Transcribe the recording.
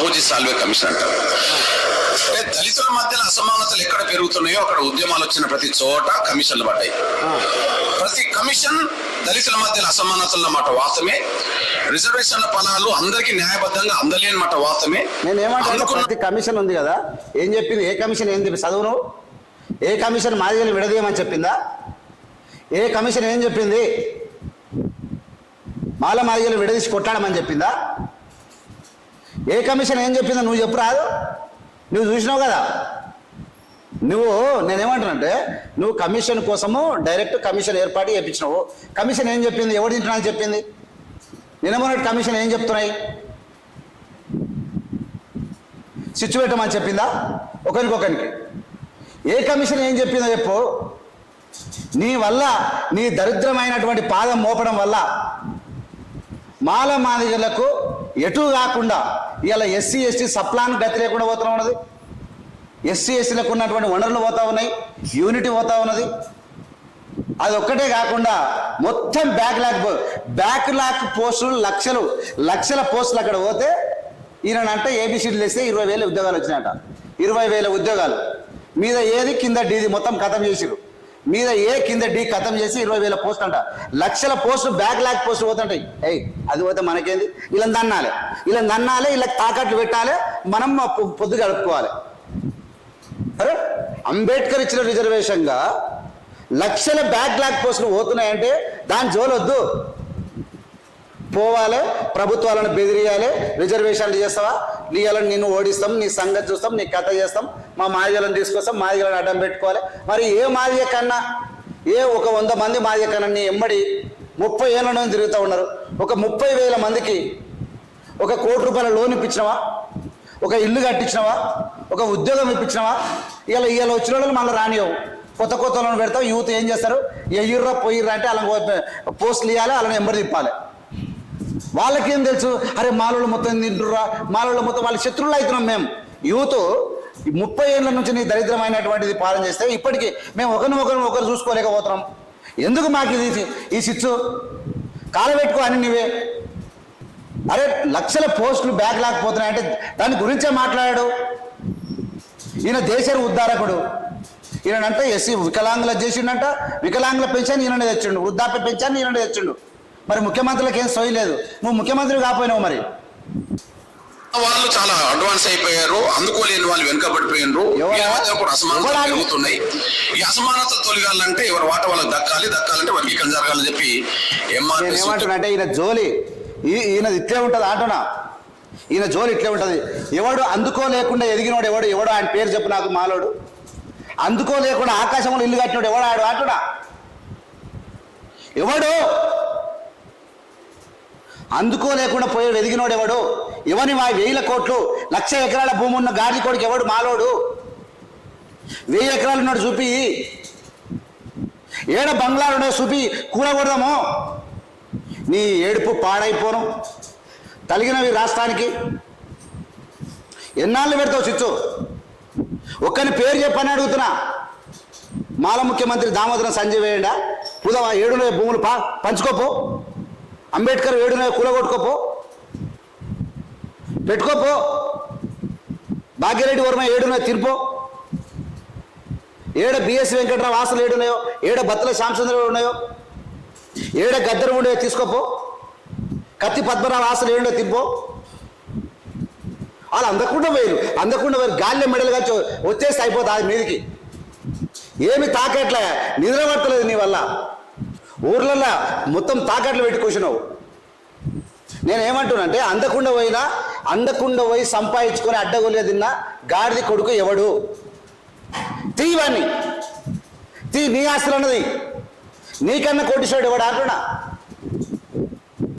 Ramoji Salve commission అంటారు. అంటే దళితుల మధ్యలో అసమానతలు ఎక్కడ పెరుగుతున్నాయో అక్కడ ఉద్యమాలు వచ్చిన ప్రతి చోట కమిషన్లు పడ్డాయి. ప్రతి కమిషన్ దళితుల మధ్యలో అసమానతల మాట వాస్తవమే. రిజర్వేషన్ల ఫలాలు అందరికీ న్యాయబద్ధంగా అందలేని మాట వాస్తవమే. నేను ప్రతి కమిషన్ ఉంది కదా. ఏం చెప్పింది? ఏ కమిషన్ ఏం చెప్పి చదువును ఏ కమిషన్ మాదిగలు విడదీయమని చెప్పిందా? ఏ కమిషన్ ఏం చెప్పింది? మాల మాదిగలు విడదీసి కొట్టాడమని చెప్పిందా? ఏ కమిషన్ ఏం చెప్పిందో నువ్వు చెప్పు రాదు. నువ్వు చూసినావు కదా. నువ్వు నేనేమంటానంటే నువ్వు కమిషన్ కోసము డైరెక్ట్ కమిషన్ ఏర్పాటు చేయించినావు కమిషన్ ఏం చెప్పింది? ఎవరు తింటున్నా చెప్పింది? నిన్నమన్నట్టు కమిషన్ ఏం చెప్తున్నాయి? స్విచ్ పెట్టమని చెప్పిందా? ఒకరికొకరికి. ఏ కమిషన్ ఏం చెప్పిందో చెప్పు. నీ వల్ల నీ దరిద్రమైనటువంటి పాదం మోపడం వల్ల మాల మాదిగలకు ఎటు కాకుండా ఇలా ఎస్సీ ఎస్టీ సప్లాన్ గతి లేకుండా పోతా ఉన్నది. ఎస్సీ ఎస్టీలకు ఉన్నటువంటి వనరులు పోతా ఉన్నాయి యూనిటీ పోతా ఉన్నది. అది ఒక్కటే కాకుండా మొత్తం బ్యాక్ లాక్ బ్యాక్ లాక్ పోస్టులు లక్షలు లక్షల పోస్టులు అక్కడ పోతే ఈయన అంటే ఏబిసిడీలు వేస్తే ఇరవై వేల ఉద్యోగాలు వచ్చినాయట. ఇరవై వేల ఉద్యోగాలు. మీద ఏది కింద డీది మొత్తం ఖతం చేసిరు మీద ఏ కింద డి ఖతం చేసి ఇరవై వేల పోస్ట్ అంట. లక్షల పోస్టులు బ్యాక్ లాక్ పోస్ట్ పోతుంటాయి. ఏయ్ అది పోతే మనకేంది? ఇలా దన్నాలి ఇలా దన్నాలి ఇలా తాకట్లు పెట్టాలి మనం పొద్దు గడుపుకోవాలి. అరే అంబేద్కర్ ఇచ్చిన రిజర్వేషన్గా లక్షల బ్యాక్ లాక్ పోస్టులు పోతున్నాయంటే దాని జోలొద్దు పోవాలి ప్రభుత్వాలను బెదిరియాలి రిజర్వేషన్లు చేస్తావా? నీళ్ళని నిన్ను ఓడిస్తాం నీ సంగతి చూస్తాం నీ కథ చేస్తాం మా మాదిగలను తీసుకొస్తాం మాదిగలను అడ్డం పెట్టుకోవాలి. మరి ఏ మాదిగ కన్నా ఏ ఒక వంద మంది మాదిగ కన్నా ఎమ్మడి ముప్పై ఏళ్ళ నుంచి తిరుగుతూ ఉన్నారు. ఒక ముప్పై వేల మందికి ఒక కోటి రూపాయల లోన్ ఇప్పించినవా? ఒక ఇల్లు కట్టించినవా? ఒక ఉద్యోగం ఇప్పించినవా? ఇలా ఇవాళ వచ్చిన వాళ్ళు మళ్ళీ రానివ్వు కొత్త కొత్త వాళ్ళని పెడతావు యూత్ ఏం చేస్తారు? ఎయ్యుర్రా పొయ్యిర్రా అంటే అలా పోస్టులు ఇవ్వాలి అలానే ఎంబడి తిప్పాలి. వాళ్ళకేం తెలుసు? అరే మాలలో మొత్తం తింటుర్రా మాలలో మొత్తం వాళ్ళ శత్రువులు అవుతున్నాం మేము. యూత్ ముప్పై ఏళ్ళ నుంచి నీ దరిద్రమైనటువంటిది పాలన చేస్తే ఇప్పటికీ మేము ఒకరిని ఒకరిని ఒకరు చూసుకోలేకపోతున్నాం. ఎందుకు మాకు ఇది ఈ సిచ్చు? కాలబెట్టుకో అని నీవే. అరే లక్షల పోస్టులు బ్యాక్ లాకపోతున్నాయంటే దాని గురించే మాట్లాడాడు. ఈయన దేశ ఉద్ధారకుడు. ఈయనంటే ఎస్సీ వికలాంగుల చేసిండంట. వికలాంగుల పెన్షన్ ఈయననే తెచ్చిండు. వృద్ధాప్య పెన్షన్ ఈయననే తెచ్చిండు. మరి ముఖ్యమంత్రులకు ఏం సోయి లేదు. నువ్వు ముఖ్యమంత్రి కాపోయినావు మరి. వాళ్ళు చాలా అడ్వాన్స్ అయిపోయారు. అందుకోలేని వాళ్ళు వెనుకబడిపోయినారు. కూడా అసమానతలు? పెరుగుతున్నాయి. ఈ అసమానతలు తొలగాలంటే ఎవరి వాట వాళ్ళకి దక్కాలి దక్కాలంటే వర్గీకరణ జరగాలని చెప్పి నేను ఎంఆర్పీ ఏమంటున్నా అంటే ఈయన జోలి ఈ- ఈయనది ఇట్లే ఉంటుంది అంటున్నా ఈయన జోలి ఇట్లే ఉంటుంది. ఎవడు అందుకోలేకుండా ఎదిగినోడు ఎవడు? ఎవడు ఆయన పేరు చెప్పు నాకు మాలోడు. అందుకోలేకుండా ఆకాశంలో ఇల్లు కట్టినోడు ఎవడు ఆడు అంటున్నా ఎవడు? అందుకోలేకుండా పోయి ఎదిగినోడు ఎవడు? ఎవని మా వేల కోట్లు లక్ష ఎకరాల భూమి ఉన్న గాడి కొడుకు ఎవడు? మాలోడు. వెయ్యి ఎకరాలు ఉన్నాడు చూపి. ఏడ బంగ్లాలు ఉన్నాడు చూపి. కూడకూడదామో నీ ఏడుపు పాడైపోను. తలిగినవి రాష్ట్రానికి. ఎన్నాళ్ళు పెడతావు చిచ్చు? ఒక్కని పేరు చెప్పని అడుగుతున్నా. మాల ముఖ్యమంత్రి దామోదరం సంజయ్ వేయండా? పుదవ ఏడున భూములు పా పంచుకోపో. అంబేద్కర్ ఏడున కూలగొట్టుకోపో. పెట్టుకోపో. భాగ్యరెడ్డి వర్మ ఏడున తిరుపో. ఏడ బిఎస్ వెంకట్రావు ఆశలు ఏడున్నాయో ఏడ బత్తల శ్యామచంద్రరావు ఉన్నాయో ఏడ గద్దరు ఉండే తీసుకోపో. కత్తి పద్మరావు ఆశలు ఏడుండో తిప్పో. వాళ్ళు అందకుండా వేరు అందకుండా వేరు. గాలి మెడలు కలిసి వచ్చేస్తే అయిపోతుంది మీదికి. ఏమి తాకట్లే. నిద్రపడతలేదు నీ వల్ల. ఊర్లలో మొత్తం తాకట్లు పెట్టి కూర్చున్నావు. నేను ఏమంటున్నానంటే అందకుండా పోయినా అందకుండా పోయి సంపాదించుకొని అడ్డగొలిగా గాడిది కొడుకు ఎవడు? తీవని తీ నీ ఆస్తులు అన్నది. నీకన్నా కోటీశ్వరుడు ఎవడు? అంటున్నా